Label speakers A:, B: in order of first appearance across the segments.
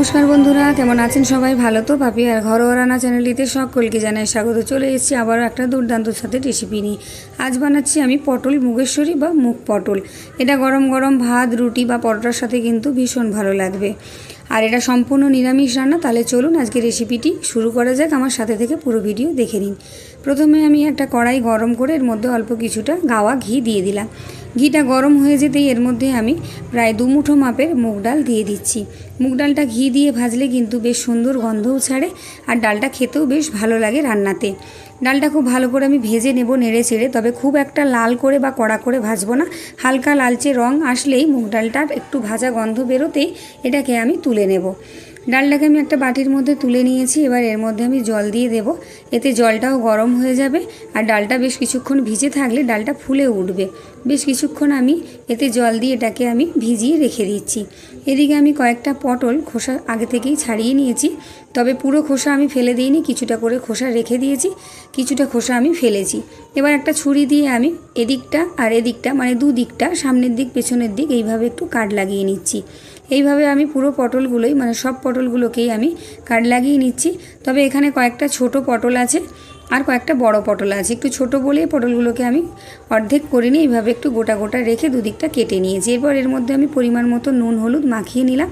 A: নমস্কার বন্ধুরা, কেমন আছেন সবাই? ভালো তো? পাপি আর ঘরোয়া রান্না চ্যানেলটিতে সকলকে জানাই স্বাগত। চলে এসেছি আবারও একটা দুর্দান্ত সাথে রেসিপি নিয়ে। আজ বানাচ্ছি আমি পটল মুগেশ্বরী বা মুগ পটল। এটা গরম গরম ভাত, রুটি বা পরোটার সাথে কিন্তু ভীষণ ভালো লাগবে। আর এটা সম্পূর্ণ নিরামিষ রান্না, তাহলে চলুন আজকে রেসিপিটি শুরু করা যাক। আমার সাথে থেকে পুরো ভিডিও দেখে নিন। প্রথমে আমি একটা কড়াই গরম করে এর মধ্যে অল্প কিছুটা গাওয়া ঘি দিয়ে দিলাম। ঘিটা গরম হয়ে যেতেই এর মধ্যে আমি প্রায় দু মুঠো মাপের মুগ ডাল দিয়ে দিচ্ছি। মুগ ডালটা ঘি দিয়ে ভাজলে কিন্তু বেশ সুন্দর গন্ধও ছাড়ে আর ডালটা খেতেও বেশ ভালো লাগে রান্নাতে। ডালটা খুব ভালো করে আমি ভেজে নেব নেড়ে চেড়ে, তবে খুব একটা লাল করে বা কড়া করে ভাজবো না। হালকা লালচে রং আসলেই মুগ ডালটার একটু ভাজা গন্ধ বেরোতেই এটাকে আমি তুলে নেব। ডালটাকে আমি একটা বাটির মধ্যে তুলে নিয়েছি, এবার এর মধ্যে আমি জল দিয়ে দেব। এতে জলটাও গরম হয়ে যাবে আর ডালটা বেশ কিছুক্ষণ ভিজে থাকলে ডালটা ফুলে উঠবে। বেশ কিছুক্ষণ আমি এতে জল দিয়ে এটাকে আমি ভিজিয়ে রেখে দিচ্ছি। এদিকে আমি কয়েকটা পটল খোসা আগে থেকেই ছাড়িয়ে নিয়েছি, তবে পুরো খোসা আমি ফেলে দিইনি, কিছুটা করে খোসা রেখে দিয়েছি, কিছুটা খোসা আমি ফেলেছি। এবার একটা ছুরি দিয়ে আমি এদিকটা আর এদিকটা মানে দুদিকটা, সামনের দিক, পেছনের দিক, এইভাবে একটু কাট লাগিয়ে নিচ্ছি। এইভাবে আমি পুরো পটলগুলোই মানে সব পটলগুলোকেই আমি কাট লাগিয়ে নিচ্ছি। তবে এখানে কয়েকটা ছোট পটল আছে আর কয়েকটা বড় পটল আছে। একটু ছোট বলেই পটলগুলোকে আমি অর্ধেক করে নিয়ে এইভাবে একটু গোটা গোটা রেখে দুদিকটা কেটে নিয়েছি। এরপর এর মধ্যে আমি পরিমাণ মতো নুন, হলুদ মাখিয়ে নিলাম।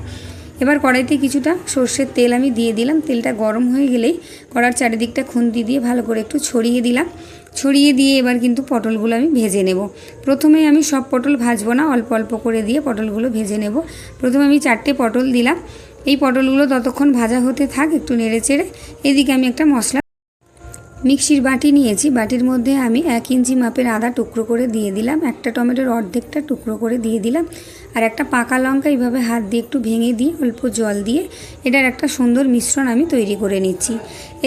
A: এবার কড়াইতে কিছুটা সর্ষের তেল আমি দিয়ে দিলাম। তেলটা গরম হয়ে গেলেই কড়ার চারিদিকটা খুন্তি দিয়ে ভালো করে একটু ছড়িয়ে দিলাম। ছড়িয়ে দিয়ে এবার কিন্তু পটলগুলো আমি ভেজে নেব। প্রথমে আমি সব পটল ভাজবো না, অল্প অল্প করে দিয়ে পটলগুলো ভেজে নেব। প্রথমে আমি চারটে পটল দিলাম। এই পটলগুলো ততক্ষণ ভাজা হতে থাক, একটু নেড়ে চেড়ে। এদিকে আমি একটা মশলা মিক্সির বাটি নিয়েছি। বাটির মধ্যে আমি এক ইঞ্চি মাপের আদা টুকরো করে দিয়ে দিলাম। একটা টমেটোর অর্ধেকটা টুকরো করে দিয়ে দিলাম। আর একটা পাকা লঙ্কা এইভাবে হাত দিয়ে একটু ভেঙে দিয়ে অল্প জল দিয়ে। এটার একটা সুন্দর মিশ্রণ আমি তৈরি করে নিচ্ছি।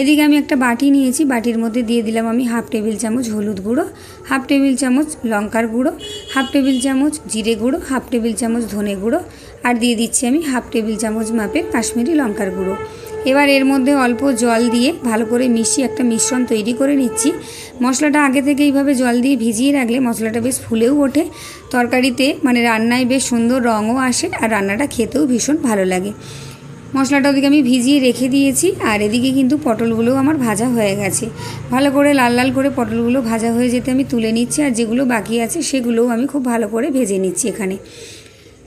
A: এদিকে আমি একটা বাটি নিয়েছি, বাটির মধ্যে দিয়ে দিলাম আমি হাফ টেবিল চামচ হলুদ গুঁড়ো, হাফ টেবিল চামচ লঙ্কার গুঁড়ো, হাফ টেবিল চামচ জিরে গুঁড়ো, হাফ টেবিল চামচ ধনে গুঁড়ো, আর দিয়ে দিচ্ছি আমি হাফ টেবিল চামচ মাপের কাশ্মীরি লঙ্কার গুঁড়ো। এবার এর মধ্যে অল্প জল দিয়ে ভালো করে মিশিয়ে একটা মিশ্রণ তৈরি করে নিচ্ছি। মশলাটা আগে থেকে এইভাবে জল দিয়ে ভিজিয়ে রাখলে মশলাটা বেশ ফুলেও ওঠে। তরকারিতে মানে রান্নায় বেশ সুন্দর রঙও আসে আর রান্নাটা খেতেও ভীষণ ভালো লাগে। মশলাটা ওদিকে আমি ভিজিয়ে রেখে দিয়েছি আর এদিকে কিন্তু পটলগুলোও আমার ভাজা হয়ে গেছে। ভালো করে লাল লাল করে পটলগুলো ভাজা হয়ে যেতে আমি তুলে নিচ্ছি আর যেগুলো বাকি আছে সেগুলোও আমি খুব ভালো করে ভেজে নিচ্ছি এখানে।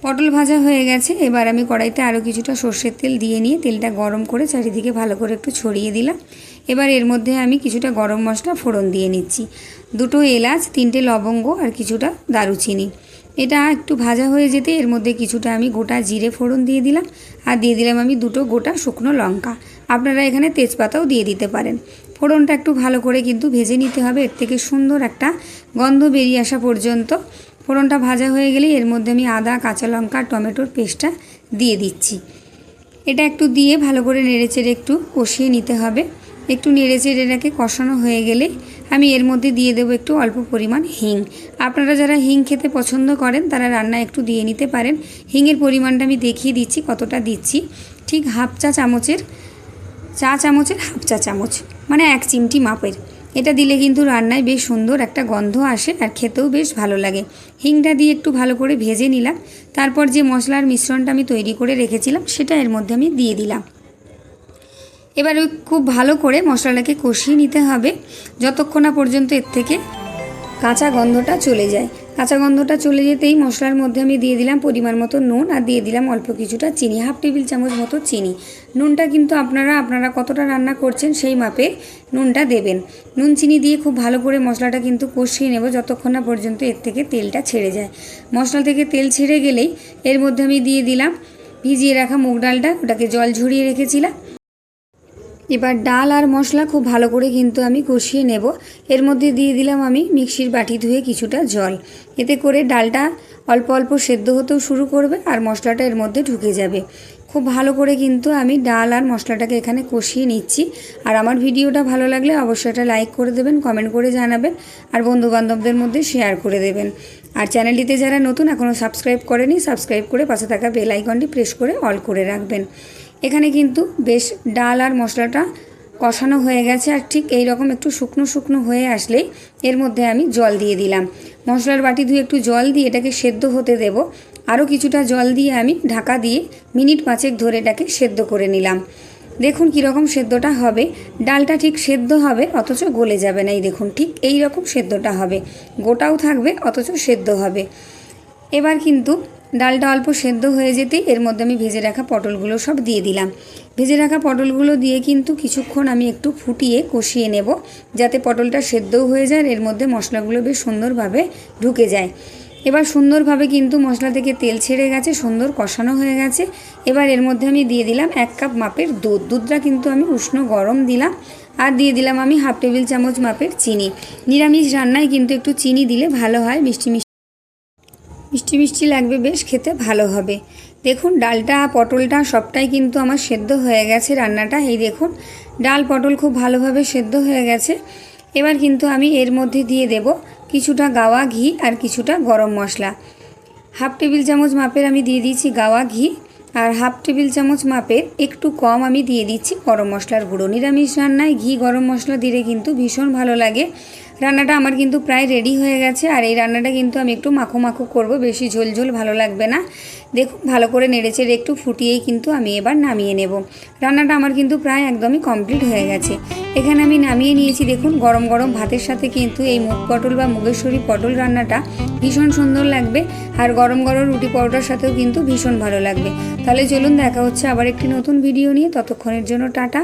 A: পটল ভাজা হয়ে গেছে। এবার আমি কড়াইতে আরও কিছুটা সর্ষের তেল দিয়ে নিয়ে তেলটা গরম করে চারিদিকে ভালো করে একটু ছড়িয়ে দিলাম। এবার এর মধ্যে আমি কিছুটা গরম মশলা ফোড়ন দিয়ে নিচ্ছি। দুটো এলাচ, তিনটে লবঙ্গ আর কিছুটা দারুচিনি। এটা একটু ভাজা হয়ে যেতে এর মধ্যে কিছুটা আমি গোটা জিরে ফোড়ন দিয়ে দিলাম আর দিয়ে দিলাম আমি দুটো গোটা শুকনো লঙ্কা। আপনারা এখানে তেজপাতাও দিয়ে দিতে পারেন। ফোড়নটা একটু ভালো করে কিন্তু ভেজে নিতে হবে। এর থেকে সুন্দর একটা গন্ধ বেরিয়ে আসা পর্যন্ত ফোড়নটা ভাজা হয়ে গেলেই এর মধ্যে আমি আদা, কাঁচা লঙ্কা, টমেটোর পেস্টটা দিয়ে দিচ্ছি। এটা একটু দিয়ে ভালো করে নেড়েচেড়ে একটু কষিয়ে নিতে হবে। একটু নেড়েচেড়ে এটাকে কষানো হয়ে গেলে আমি এর মধ্যে দিয়ে দেবো একটু অল্প পরিমাণ হিং। আপনারা যারা হিং খেতে পছন্দ করেন, তারা রান্না একটু দিয়ে নিতে পারেন। হিংয়ের পরিমাণটা আমি দেখিয়ে দিচ্ছি, কতটা দিচ্ছি। ঠিক হাফ চা চামচের চা চামচের হাফ চা চামচ মানে এক চিমটি মাপের। এটা দিলে কিন্তু রান্নায় বেশ সুন্দর একটা গন্ধ আসে আর খেতেও বেশ ভালো লাগে। হিংটা দিয়ে একটু ভালো করে ভেজে নিলাম। তারপর যে মশলার মিশ্রণটা আমি তৈরি করে রেখেছিলাম, সেটা এর মধ্যে আমি দিয়ে দিলাম। এবার খুব ভালো করে মশলাটাকে কষিয়ে নিতে হবে। যতক্ষণ না পর্যন্ত এর থেকে কাঁচা গন্ধটা চলে যায়। কাঁচা গন্ধটা চলে যেতেই মশলার মধ্যে আমি দিয়ে দিলাম পরিমাণ মতো নুন আর দিয়ে দিলাম অল্প কিছুটা চিনি, হাফ টেবিল চামচ মতো চিনি। নুনটা কিন্তু আপনারা আপনারা কতটা রান্না করছেন সেই মাপে নুনটা দেবেন। নুন, চিনি দিয়ে খুব ভালো করে মশলাটা কিন্তু কষিয়ে নেব যতক্ষণ না পর্যন্ত এর থেকে তেলটা ছেড়ে যায়। মশলা থেকে তেল ছেড়ে গেলেই এর মধ্যে আমি দিয়ে দিলাম ভিজিয়ে রাখা মুগ ডালটা, ওটাকে জল ঝরিয়ে রেখেছিলাম। এবার ডাল আর মশলা খুব ভালো করে কিন্তু আমি কষিয়ে নেব। এর মধ্যে দিয়ে দিলাম আমি মিক্সির বাটি ধুয়ে কিছুটা জল। এতে করে ডালটা অল্প অল্প সেদ্ধ হতেও শুরু করবে আর মশলাটা এর মধ্যে ঢুকে যাবে। খুব ভালো করে কিন্তু আমি ডাল আর মশলাটাকে এখানে কষিয়ে নিচ্ছি। আর আমার ভিডিওটা ভালো লাগলে অবশ্যই এটা লাইক করে দেবেন, কমেন্ট করে জানাবেন আর বন্ধুবান্ধবদের মধ্যে শেয়ার করে দেবেন। আর চ্যানেলটিতে যারা নতুন এখনও সাবস্ক্রাইব করেনি, সাবস্ক্রাইব করে পাশে থাকা বেল আইকনটি প্রেস করে অল করে রাখবেন। এখানে কিন্তু বেশ ডাল আর মশলাটা কষানো হয়ে গেছে, আর ঠিক এই রকম একটু শুকনো শুকনো হয়ে আসলেই এর মধ্যে আমি জল দিয়ে দিলাম। মশলার বাটি ধুয়ে একটু জল দিয়ে এটাকে সেদ্ধ হতে দেব। আরও কিছুটা জল দিয়ে আমি ঢাকা দিয়ে মিনিট পাঁচেক ধরে এটাকে সেদ্ধ করে নিলাম। দেখুন কীরকম সেদ্ধটা হবে। ডালটা ঠিক সেদ্ধ হবে, অথচ গলে যাবে না। এই দেখুন, ঠিক এই রকম সেদ্ধটা হবে। গোটাও থাকবে, অথচ সেদ্ধ হবে। এবার কিন্তু ডালটা অল্প সেদ্ধ হয়ে যেতেই এর মধ্যে আমি ভেজে রাখা পটলগুলো সব দিয়ে দিলাম। ভেজে রাখা পটলগুলো দিয়ে কিন্তু কিছুক্ষণ আমি একটু ফুটিয়ে কষিয়ে নেব, যাতে পটলটা সেদ্ধও হয়ে যায় এর মধ্যে মশলাগুলো বেশ সুন্দরভাবে ঢুকে যায়। এবার সুন্দরভাবে কিন্তু মশলা থেকে তেল ছেড়ে গেছে, সুন্দর কষানো হয়ে গেছে। এবার এর মধ্যে আমি দিয়ে দিলাম এক কাপ মাপের দুধ। দুধটা কিন্তু আমি উষ্ণ গরম দিলাম আর দিয়ে দিলাম আমি হাফ টেবিল চামচ মাপের চিনি। নিরামিষ রান্নায় কিন্তু একটু চিনি দিলে ভালো হয়, মিষ্টি মিষ্টি মিষ্টি মিষ্টি লাগবে, বেশ খেতে ভালো হবে। দেখুন, ডালটা, পটলটা সবটাই কিন্তু আমার সেদ্ধ হয়ে গেছে রান্নাটা। এই দেখুন, ডাল, পটল খুব ভালোভাবে সেদ্ধ হয়ে গেছে। এবার কিন্তু আমি এর মধ্যে দিয়ে দেব কিছুটা গাওয়া ঘি আর কিছুটা গরম মশলা। হাফ টেবিল চামচ মাপের আমি দিয়ে দিয়েছি গাওয়া ঘি আর হাফ টেবিল চামচ মাপের একটু কম আমি দিয়ে দিচ্ছি গরম মশলার গুঁড়ো। নিরামিষ রান্নায় ঘি, গরম মশলা দিলে কিন্তু ভীষণ ভালো লাগে। রান্নাটা আমার কিন্তু প্রায় রেডি হয়ে গেছে, আর এই রান্নাটা কিন্তু আমি একটু মাখো মাখো করব, বেশি ঝোল ঝোল ভালো লাগবে না। দেখুন, ভালো করে নেড়েচেড়ে একটু ফুটিয়েই কিন্তু আমি এবার নামিয়ে নেব। রান্নাটা আমার কিন্তু প্রায় একদমই কমপ্লিট হয়ে গেছে। এখানে আমি নামিয়ে নিয়েছি, দেখুন, গরম গরম ভাতের সাথে কিন্তু এই মুগ পটল বা মুগেশ্বরী পটল রান্নাটা ভীষণ সুন্দর লাগবে, আর গরম গরম রুটি পরোটার সাথেও কিন্তু ভীষণ ভালো লাগবে। তাহলে চলুন, দেখা হচ্ছে আবার একটি নতুন ভিডিও নিয়ে। ততক্ষণের জন্য টাটা।